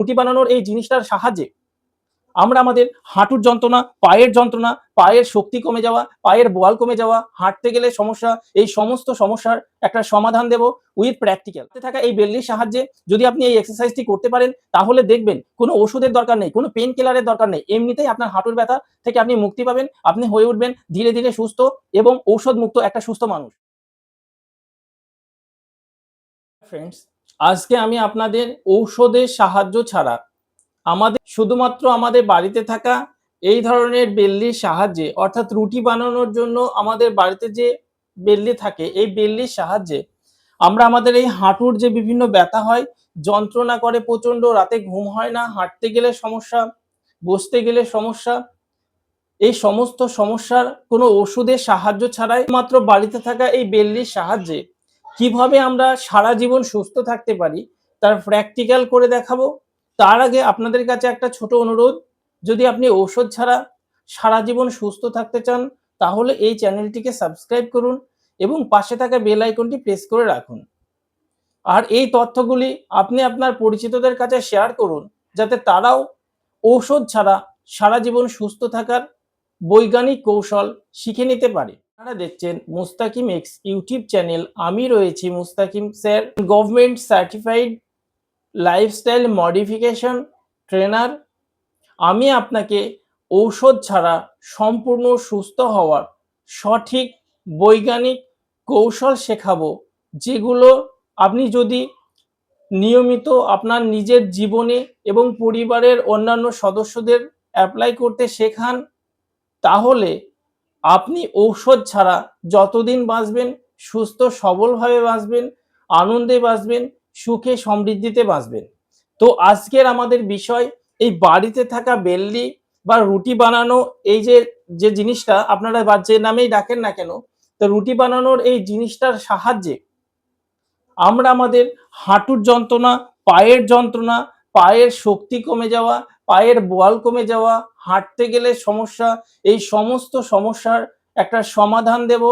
রুটি বানানোর এই জিনিসটার সাহায্যে আমরা আমাদের হাঁটুর যন্ত্রণা, পায়ের যন্ত্রণা, পায়ের শক্তি কমে যাওয়া, পায়ের বল কমে যাওয়া, হাঁটতে গেলে সমস্যা, এই সমস্ত সমস্যার একটা সমাধান দেব উইথ প্র্যাকটিক্যাল থাকা এই বেল্লির সাহায্যে যদি আপনি এই এক্সারসাইজটি করতে পারেন, তাহলে দেখবেন কোনো ওষুধের দরকার নেই, কোনো পেন কিলারের দরকার নেই। এমনিতেই আপনার হাঁটুর ব্যথা থেকে আপনি মুক্তি পাবেন, আপনি হয়ে উঠবেন, ধীরে ধীরে সুস্থ এবং ঔষধ মুক্ত একটা সুস্থ মানুষ। ফ্রেন্ডস আজকে আমি আপনাদের ঔষধের সাহায্য ছাড়া আমাদের শুধুমাত্র আমাদের বাড়িতে থাকা এই ধরনের বেল্লির সাহায্যে, অর্থাৎ রুটি বানানোর জন্য আমাদের বাড়িতে যে বেল্লি থাকে, এই বেল্লির সাহায্যে আমরা আমাদের এই হাঁটুর যে বিভিন্ন ব্যথা হয়, যন্ত্রণা করে প্রচণ্ড রাতে ঘুম হয় না, হাঁটতে গেলে সমস্যা, বসতে গেলে সমস্যা, এই সমস্ত সমস্যার কোনো ওষুধের সাহায্য ছাড়াই মাত্র বাড়িতে থাকা এই বেল্লির সাহায্যে কীভাবে আমরা সারা জীবন সুস্থ থাকতে পারি, তার প্র্যাকটিক্যাল করে দেখাবো। তার আগে আপনাদের কাছে একটা ছোট অনুরোধ, যদি আপনি ঔষধ ছাড়া সারা জীবন সুস্থ থাকতে চান, তাহলে এই চ্যানেলটিকে সাবস্ক্রাইব করুন এবং পাশে থাকা বেল আইকনটি প্রেস করে রাখুন। আর এই তথ্যগুলি আপনি আপনার পরিচিতদের কাছে শেয়ার করুন, যাতে তারাও ঔষধ ছাড়া সারা জীবন সুস্থ থাকার বৈজ্ঞানিক কৌশল শিখে নিতে পারে। আপনারা দেখছেন মুস্তাকিম এক্স ইউটিউব চ্যানেল। আমি রয়েছি Mustakim sir. Government certified lifestyle modification trainer আমি আপনাকে ঔষধ ছাড়া সম্পূর্ণ সুস্থ হওয়ার সঠিক বৈজ্ঞানিক কৌশল শেখাবো, যেগুলো আপনি যদি নিয়মিত আপনার নিজের জীবনে এবং পরিবারের অন্যান্য সদস্যদের অ্যাপ্লাই করতে শেখান, তাহলে আপনি ঔষধ ছাড়া যতদিন বাঁচবেন, সুস্থ, সবলভাবে বাঁচবেন, আনন্দে বাঁচবেন, সুখে, সমৃদ্ধিতে বাঁচবেন। তো আজকের আমাদের বিষয়, এই বাড়িতে থাকা বেল্লি বা রুটি বানানো, এই যে যে জিনিসটা আপনারা বা যে নামেই ডাকেন না কেন, তো রুটি বানানোর এই জিনিসটার সাহায্যে আমরা আমাদের হাঁটুর যন্ত্রণা, পায়ের যন্ত্রণা পায়ের শক্তি কমে যাওয়া, পায়ের বল কমে যাওয়া, হাঁটতে গেলে সমস্যা, এই সমস্ত সমস্যার একটা সমাধান দেব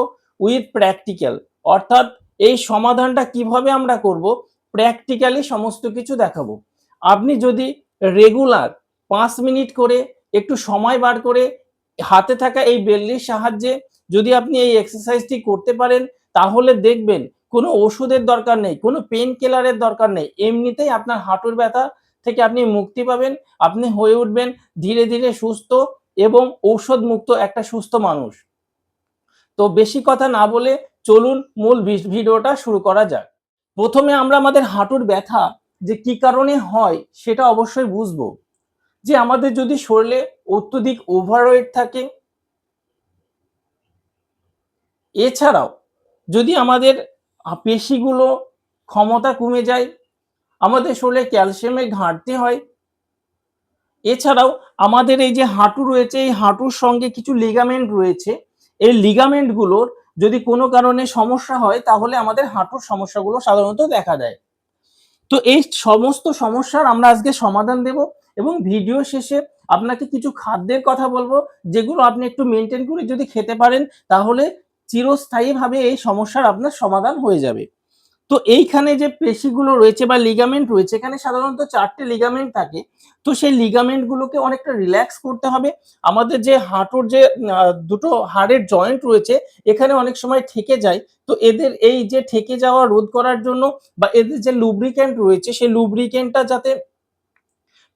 উইথ প্র্যাকটিক্যাল অর্থাৎ এই সমাধানটা কীভাবে আমরা করব? প্র্যাকটিক্যালি সমস্ত কিছু দেখাবো। আপনি যদি রেগুলার পাঁচ মিনিট করে একটু সময় বার করে হাতে থাকা এই বেল্লির সাহায্যে যদি আপনি এই এক্সারসাইজটি করতে পারেন, তাহলে দেখবেন কোনো ওষুধের দরকার নেই, কোনো পেন কিলারের দরকার নেই। এমনিতেই আপনার হাঁটুর ব্যথা থেকে আপনি মুক্তি পাবেন, আপনি হয়ে উঠবেন ধীরে ধীরে সুস্থ এবং ঔষধ মুক্ত একটা সুস্থ মানুষ। তো বেশি কথা না বলে চলুন মূল ভিডিওটা শুরু করা যাক। প্রথমে আমরা আমাদের হাঁটুর ব্যথা যে কি কারণে হয় সেটা অবশ্যই বুঝব। যে আমাদের যদি শরীরে অত্যধিক ওভারওয়েট থাকে, এছাড়াও যদি আমাদের পেশিগুলো ক্ষমতা কমে যায় আমাদের শরীরে ক্যালসিয়ামের ঘাটতি হয়। এছাড়াও আমাদের এই যে হাঁটু রয়েছে, এই হাঁটুর সঙ্গে কিছু লিগামেন্ট রয়েছে। এই লিগামেন্টগুলোর যদি কোনো কারণে সমস্যা হয়, তাহলে আমাদের হাঁটুর সমস্যাগুলো সাধারণত দেখা দেয়। তো এই সমস্ত সমস্যার আমরা আজকে সমাধান দেব এবং ভিডিও শেষে আপনাকে কিছু খাদ্যের কথা বলব, যেগুলো আপনি একটু মেনটেন করে যদি খেতে পারেন, তাহলে চিরস্থায়ীভাবে এই সমস্যার আপনার সমাধান হয়ে যাবে। তো এইখানে যে পেশিগুলো রয়েছে বা লিগামেন্ট রয়েছে, এখানে সাধারণত চারটে লিগামেন্ট থাকে। তো সেই লিগামেন্টগুলোকে অনেকটা রিল্যাক্স করতে হবে। আমাদের যে হাঁটুর যে দুটো হাড়ের জয়েন্ট রয়েছে, এখানে অনেক সময় ঠেকে যায়। তো এদের এই যে ঠেকে যাওয়া রোধ করার জন্য বা এদের যে লুব্রিক্যান্ট রয়েছে, সেই লুব্রিক্যান্টটা যাতে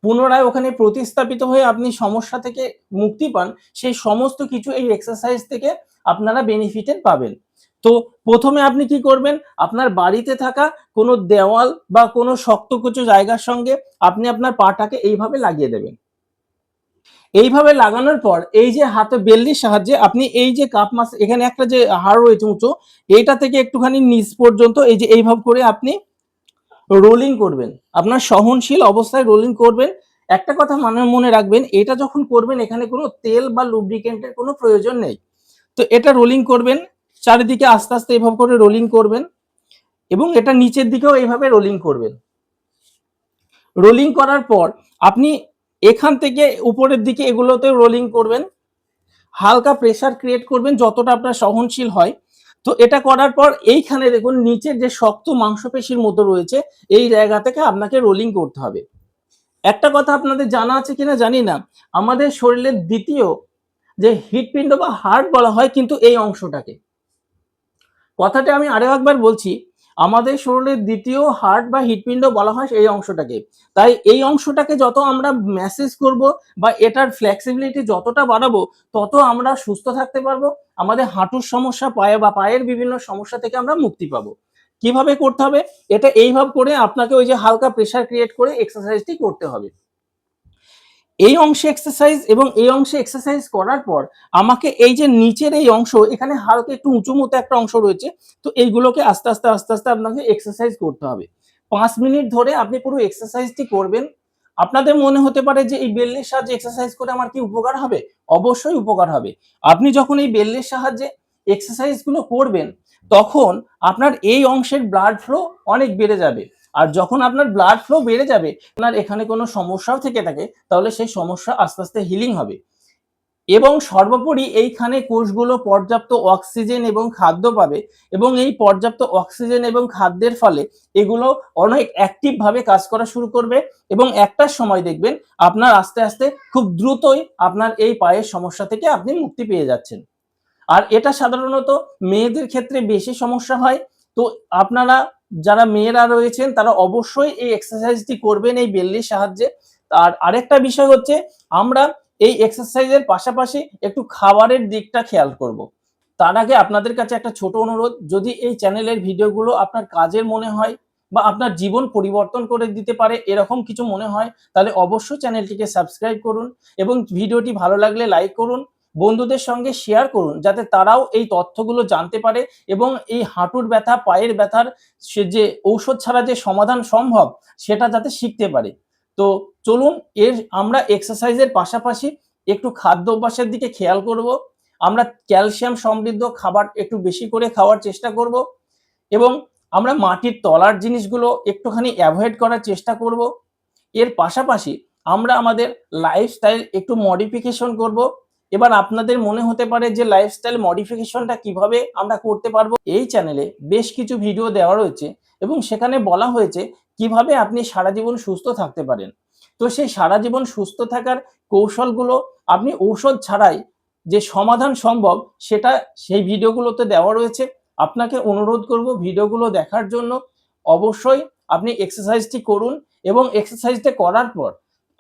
পুনরায় ওখানে প্রতিস্থাপিত হয়ে আপনি সমস্যা থেকে মুক্তি পান, সেই সমস্ত কিছু এই এক্সারসাইজ থেকে আপনারা বেনিফিটেড পাবেন। তো প্রথমে আপনি কি করবেন? আপনার বাড়িতে থাকা কোনো দেওয়াল বা কোনো শক্তকুচো জায়গার সঙ্গে আপনি আপনার পাটাকে এইভাবে লাগিয়ে দেবেন। এইভাবে লাগানোর পর এই যে হাতে বেল্লির সাহায্যে আপনি এই যে কাপ মাছ, এখানে একটা যে হাড় রয়েছে উঁচু, এইটা থেকে একটুখানি নিচ পর্যন্ত এই যে এইভাবে করে আপনি রোলিং করবেন। আপনার সহনশীল অবস্থায় রোলিং করবেন। একটা কথা মানে মনে রাখবেন, এটা যখন করবেন, এখানে কোনো তেল বা লুব্রিকেন্টের কোনো প্রয়োজন নেই। তো এটা রোলিং করবেন চারিদিকে আস্তে আস্তে এভাবে করে রোলিং করবেন এবং এটা নিচের দিকেও এইভাবে রোলিং করবেন। রোলিং করার পর আপনি এখান থেকে উপরের দিকে এগুলোতে রোলিং করবেন। হালকা প্রেসার ক্রিয়েট করবেন যতটা আপনার সহনশীল হয়। তো এটা করার পর এইখানে দেখুন নিচের যে শক্ত মাংসপেশির মতো রয়েছে, এই জায়গা থেকে আপনাকে রোলিং করতে হবে। একটা কথা আপনাদের জানা আছে কিনা জানি না। আমাদের শরীরের দ্বিতীয় যে হৃৎপিণ্ড বা হার্ট বলা হয় কিন্তু এই অংশটাকে। কথাটা আমি আরও একবার বলছি, আমাদের শরীরের দ্বিতীয় হার্ট বা হৃৎপিণ্ড বলা হয় এই অংশটাকে। তাই এই অংশটাকে যত আমরা ম্যাসেজ করব বা এটার ফ্লেক্সিবিলিটি যতটা বাড়াবো, তত আমরা সুস্থ থাকতে পারব, আমাদের হাঁটুর সমস্যা, পায়ে বা পায়ের বিভিন্ন সমস্যা থেকে আমরা মুক্তি পাবো। কীভাবে করতে হবে? এটা এইভাবে করে আপনাকে ওই যে হালকা প্রেশার ক্রিয়েট করে এক্সারসাইজটি করতে হবে। এই অংশে এক্সারসাইজ এবং এই অংশে এক্সারসাইজ করার পর আমাকে এই যে নিচের এই অংশ, এখানে হালকা একটু উঁচু মতো একটা অংশ রয়েছে, তো এইগুলোকে আস্তে আস্তে আস্তে আস্তে আপনাকে এক্সারসাইজ করতে হবে। পাঁচ মিনিট ধরে আপনি পুরো এক্সারসাইজটি করবেন। আপনাদের মনে হতে পারে যে এই বেল্লের সাহায্যে এক্সারসাইজ করে আমার কি উপকার হবে? অবশ্যই উপকার হবে। আপনি যখন এই বেল্লের সাহায্যে এক্সারসাইজগুলো করবেন, তখন আপনার এই অংশের ব্লাড ফ্লো অনেক বেড়ে যাবে। আর যখন আপনার ব্লাড ফ্লো বেড়ে যাবে, আপনার এখানে কোনো সমস্যাও থেকে থাকে, তাহলে সেই সমস্যা আস্তে আস্তে হিলিং হবে। এবং সর্বোপরি এইখানে কোষগুলো পর্যাপ্ত অক্সিজেন এবং খাদ্য পাবে এবং এই পর্যাপ্ত অক্সিজেন এবং খাদ্যের ফলে এগুলো অনেক অ্যাক্টিভ ভাবে কাজ করা শুরু করবে এবং একটা সময় দেখবেন আপনার আস্তে আস্তে খুব দ্রুতই আপনার এই পায়ের সমস্যা থেকে আপনি মুক্তি পেয়ে যাচ্ছেন। আর এটা সাধারণত মেয়েদের ক্ষেত্রে বেশি সমস্যা হয়। তো আপনারা যারা মেয়েরা রয়েছেন, তারা অবশ্যই এই এক্সারসাইজটি করবেন এই বেল্লির সাহায্যে আর আরেকটা বিষয় হচ্ছে, আমরা এই এক্সারসাইজের পাশাপাশি একটু খাবারের দিকটা খেয়াল করব। তার আগে আপনাদের কাছে একটা ছোট অনুরোধ, যদি এই চ্যানেলের ভিডিওগুলো আপনার কাজের মনে হয় বা আপনার জীবন পরিবর্তন করে দিতে পারে, এরকম কিছু মনে হয়, তাহলে অবশ্যই চ্যানেলটিকে সাবস্ক্রাইব করুন এবং ভিডিওটি ভালো লাগলে লাইক করুন বন্ধুদের সঙ্গে শেয়ার করুন, যাতে তারাও এই তথ্যগুলো জানতে পারে এবং এই হাঁটুর ব্যথা, পায়ের ব্যথার সে যে ঔষধ ছাড়া যে সমাধান সম্ভব, সেটা যাতে শিখতে পারে। তো চলুন, এর আমরা এক্সারসাইজের পাশাপাশি একটু খাদ্য অভ্যাসের দিকে খেয়াল করব। আমরা ক্যালসিয়াম সমৃদ্ধ খাবার একটু বেশি করে খাওয়ার চেষ্টা করব এবং আমরা মাটির তলার জিনিসগুলো একটুখানি অ্যাভয়েড করার চেষ্টা করব। এর পাশাপাশি আমরা আমাদের লাইফস্টাইল একটু মডিফিকেশন করব। এবার আপনাদের মনে হতে পারে যে লাইফস্টাইল মডিফিকেশনটা কীভাবে আমরা করতে পারব? এই চ্যানেলে বেশ কিছু ভিডিও দেওয়া রয়েছে এবং সেখানে বলা হয়েছে কীভাবে আপনি সারা জীবন সুস্থ থাকতে পারেন। তো সেই সারা জীবন সুস্থ থাকার কৌশলগুলো আপনি ঔষধ ছাড়াই যে সমাধান সম্ভব সেটা সেই ভিডিওগুলোতে দেওয়া রয়েছে। আপনাকে অনুরোধ করব ভিডিওগুলো দেখার জন্য অবশ্যই আপনি এক্সারসাইজটি করুন এবং এক্সারসাইজটা করার পর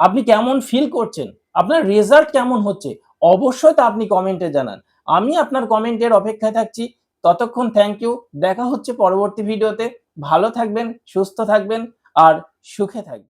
আপনি কেমন ফিল করছেন, আপনার রেজাল্ট কেমন হচ্ছে অবশ্যই তা আপনি কমেন্টে জানান। আমি আপনার কমেন্টের অপেক্ষায় থাকছি। ততক্ষণ থ্যাংক ইউ দেখা হচ্ছে পরবর্তী ভিডিওতে ভালো থাকবেন, সুস্থ থাকবেন, আর সুখে থাকবেন।